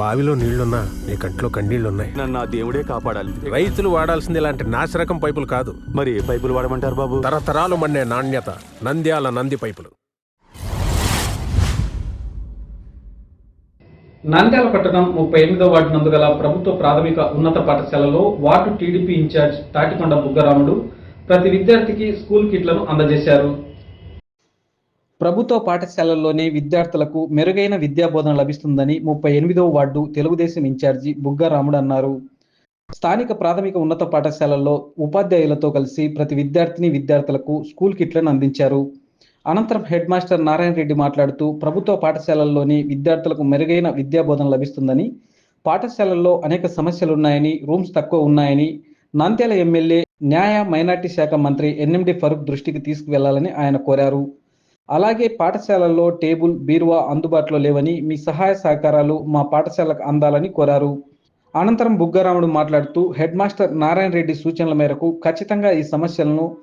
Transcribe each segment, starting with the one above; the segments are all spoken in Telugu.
బావిలో నీళ్ళున్నా నీ కంట్లో కన్నీళ్ళున్నాయి. నన్ను ఆ దేవుడే కాపాడాలి. రైతులు వాడాల్సింది ఇలాంటి నాసిరకం పైపులు కాదు. మరి ఏ పైపులు వాడమంటారు బాబు? తరతరాలు మండే నాణ్యత నంద్యాల నంది పైపులు. నంద్యాల పట్టణం ముప్పై ఎనిమిదో వార్డు నందు గల ప్రభుత్వ ప్రాథమిక ఉన్నత పాఠశాలలో ward TDP in-charge Tatikonda Buggaramudu ప్రతి విద్యార్థికి స్కూల్ కిట్లను అందజేశారు. ప్రభుత్వ పాఠశాలల్లోనే విద్యార్థులకు మెరుగైన విద్యాబోధన లభిస్తుందని ముప్పై ఎనిమిదవ వార్డు తెలుగుదేశం ఇన్ఛార్జి బుగ్గారాముడు అన్నారు. స్థానిక ప్రాథమిక ఉన్నత పాఠశాలల్లో ఉపాధ్యాయులతో కలిసి ప్రతి విద్యార్థిని విద్యార్థులకు స్కూల్ కిట్లను అందించారు. అనంతరం హెడ్ మాస్టర్ నారాయణ రెడ్డి మాట్లాడుతూ ప్రభుత్వ పాఠశాలల్లోని విద్యార్థులకు మెరుగైన విద్యాబోధన లభిస్తుందని పాఠశాలల్లో అనేక సమస్యలున్నాయని రూమ్స్ తక్కువ ఉన్నాయని నంద్యాల ఎమ్మెల్యే న్యాయ మైనార్టీ శాఖ మంత్రి ఎన్ఎండి ఫరూక్ దృష్టికి తీసుకువెళ్ళాలని ఆయన కోరారు. అలాగే పాఠశాలల్లో టేబుల్ బీరువా అందుబాటులో లేవని మీ సహాయ సహకారాలు మా పాఠశాలకు అందాలని కోరారు. అనంతరం బుగ్గారాముడు మాట్లాడుతూ హెడ్ మాస్టర్ నారాయణ రెడ్డి సూచనల మేరకు ఖచ్చితంగా ఈ సమస్యలను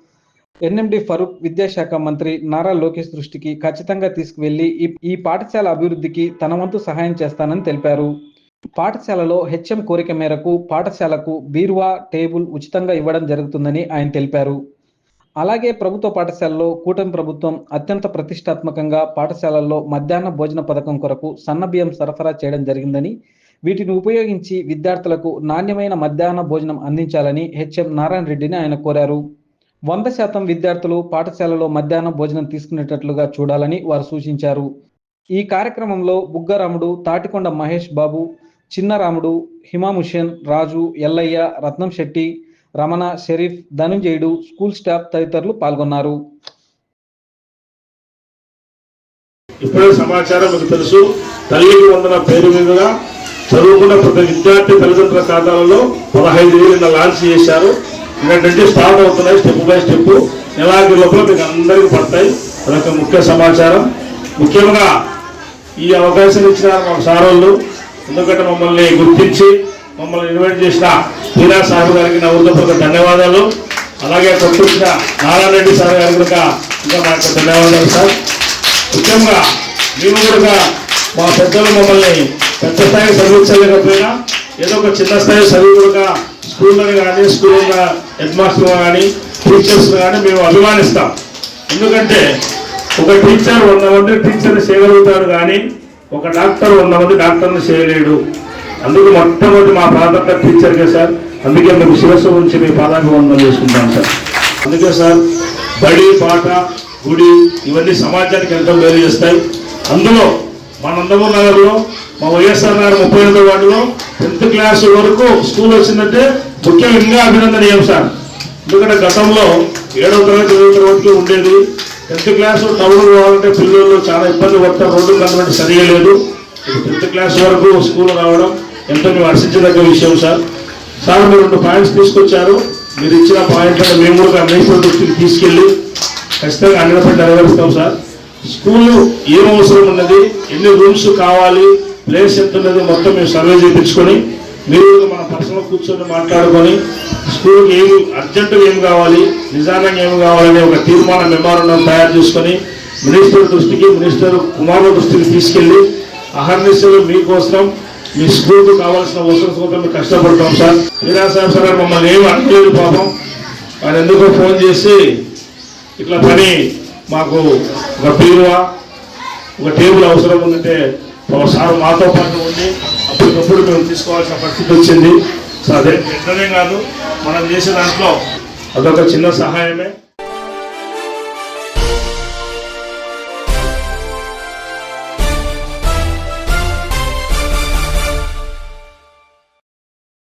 ఎన్ఎండి ఫరూక్ విద్యాశాఖ మంత్రి నారా లోకేష్ దృష్టికి ఖచ్చితంగా తీసుకువెళ్ళి ఈ- ఈ పాఠశాల అభివృద్ధికి తన వంతు సహాయం చేస్తానని తెలిపారు. పాఠశాలలో హెచ్ఎం కోరిక మేరకు పాఠశాలకు బీరువా టేబుల్ ఉచితంగా ఇవ్వడం జరుగుతుందని ఆయన తెలిపారు. అలాగే ప్రభుత్వ పాఠశాలలో కూటమి ప్రభుత్వం అత్యంత ప్రతిష్టాత్మకంగా పాఠశాలల్లో మధ్యాహ్న భోజన పథకం కొరకు సన్నబియ్యం సరఫరా చేయడం జరిగిందని వీటిని ఉపయోగించి విద్యార్థులకు నాణ్యమైన మధ్యాహ్న భోజనం అందించాలని హెచ్ఎం నారాయణ రెడ్డిని ఆయన కోరారు. వంద శాతం విద్యార్థులు పాఠశాలలో మధ్యాహ్న భోజనం తీసుకునేటట్లుగా చూడాలని వారు సూచించారు. ఈ కార్యక్రమంలో బుగ్గరాముడు తాటికొండ మహేష్ బాబు చిన్నరాముడు హిమాముషన్ రాజు ఎల్లయ్య రత్నం శెట్టి రమణ షరీఫ్ ధనుంజయుడు స్కూల్ స్టాఫ్ తదితరులు పాల్గొన్నారు. ఇప్పుడే సమాచారం మీకు తెలుసు. తల్లికి వందన పేరు మీదుగా చదువుకున్న ప్రతి విద్యార్థి తల్లిదండ్రుల ఖాతాలలో పదహైదు వేలు లాంచ్ చేశారు. ఎందుకంటే స్టార్ట్ అవుతున్నాయి స్టెప్ బై స్టెప్. నెలాఖరు లోపల మీకు అందరికీ పడతాయి. అదొక ముఖ్య సమాచారం. ముఖ్యంగా ఈ అవకాశం ఇచ్చిన మా సార్ వాళ్ళు ఎందుకంటే మమ్మల్ని గుర్తించి మమ్మల్ని ఇన్వైట్ చేసిన హీరా సాహు గారికి నా హృదయపూర్వక ధన్యవాదాలు. అలాగే కొట్టుకున్న నారాయణ రెడ్డి సార్ గారికి కూడా ఇంకా మా యొక్క ధన్యవాదాలు సార్. ముఖ్యంగా మేము కూడా మా పెద్దలు మమ్మల్ని పెద్ద స్థాయి చదివించలేకపోయినా ఏదో ఒక చిన్న స్థాయి చదువు కూడా స్కూల్లో కానీ స్కూల్లో హెడ్ మాస్టర్ కానీ టీచర్స్ కానీ మేము అభిమానిస్తాం. ఎందుకంటే ఒక టీచర్ వంద మంది టీచర్ని చేయగలుగుతాడు కానీ ఒక డాక్టర్ వంద మంది డాక్టర్ని చేయలేడు. అందుకు మొట్టమొదటి మా ప్రాథమిక టీచర్కే సార్ అందుకే మీకు శిరస్సు ఉంచి మీ పాదాభివందనం చేసుకుంటాం సార్. అందుకే సార్ బడి పాట గుడి ఇవన్నీ సమాజానికి ఎంతో మేలు చేస్తాయి. అందులో మా నందమూరు నగర్లో మా వైఎస్ఆర్ నగర్ ముప్పై ఎనిమిదో వార్డులో టెన్త్ క్లాస్ వరకు స్కూల్ వచ్చిందంటే ముఖ్యంగా ఇంకా అభినందనీయం సార్. ఎందుకంటే గతంలో ఏడవ తరగతి ఏడవ తరగతికి ఉండేది. టెన్త్ క్లాస్ టౌన్ పోవాలంటే పిల్లలు చాలా ఇబ్బంది పడతారు. రోడ్డు కనబడి సరిగా లేదు. టెన్త్ క్లాస్ వరకు స్కూల్ రావడం ఎంతో మేము హర్షించదగ్గ విషయం సార్. సార్ మీరు రెండు పాయింట్స్ తీసుకొచ్చారు. మీరు ఇచ్చిన పాయింట్లను మేము కూడా అన్వేషణ దృష్టికి తీసుకెళ్ళి ఖచ్చితంగా అన్నిపై నెరవేరుస్తాం సార్. స్కూల్ ఏం అవసరం ఉన్నది ఎన్ని రూమ్స్ కావాలి ప్లేస్ ఎంత ఉన్నది మొత్తం మేము సర్వే చేయించుకొని మీరు కూడా మన పర్సనల్ కూర్చొని మాట్లాడుకొని స్కూల్కి ఏమి అర్జెంటుగా ఏం కావాలి నిజానంగా ఏం కావాలనే ఒక తీర్మాన మెమారండం తయారు చేసుకొని మినిస్టర్ దృష్టికి మినిస్టర్ కుమారుల దృష్టికి తీసుకెళ్ళి అహర్నిశలు మీకోసం ఈ స్కూల్కి కావాల్సిన వసతుల కోసం కష్టపడతాం సార్. మీరా సార్ సార్ మమ్మల్ని ఏమి అనలేదు పాపం. ఆయన ఎందుకో ఫోన్ చేసి ఇట్లా పని మాకు ఒక బీరువా ఒక టేబుల్ అవసరం ఉందంటే ఒక సార్ మాతో పాటు ఉండి అప్పటికప్పుడు మేము తీసుకోవాల్సిన పరిస్థితి వచ్చింది. సో అదే పెద్దదేం కాదు మనం చేసే దాంట్లో అదొక చిన్న సహాయమే.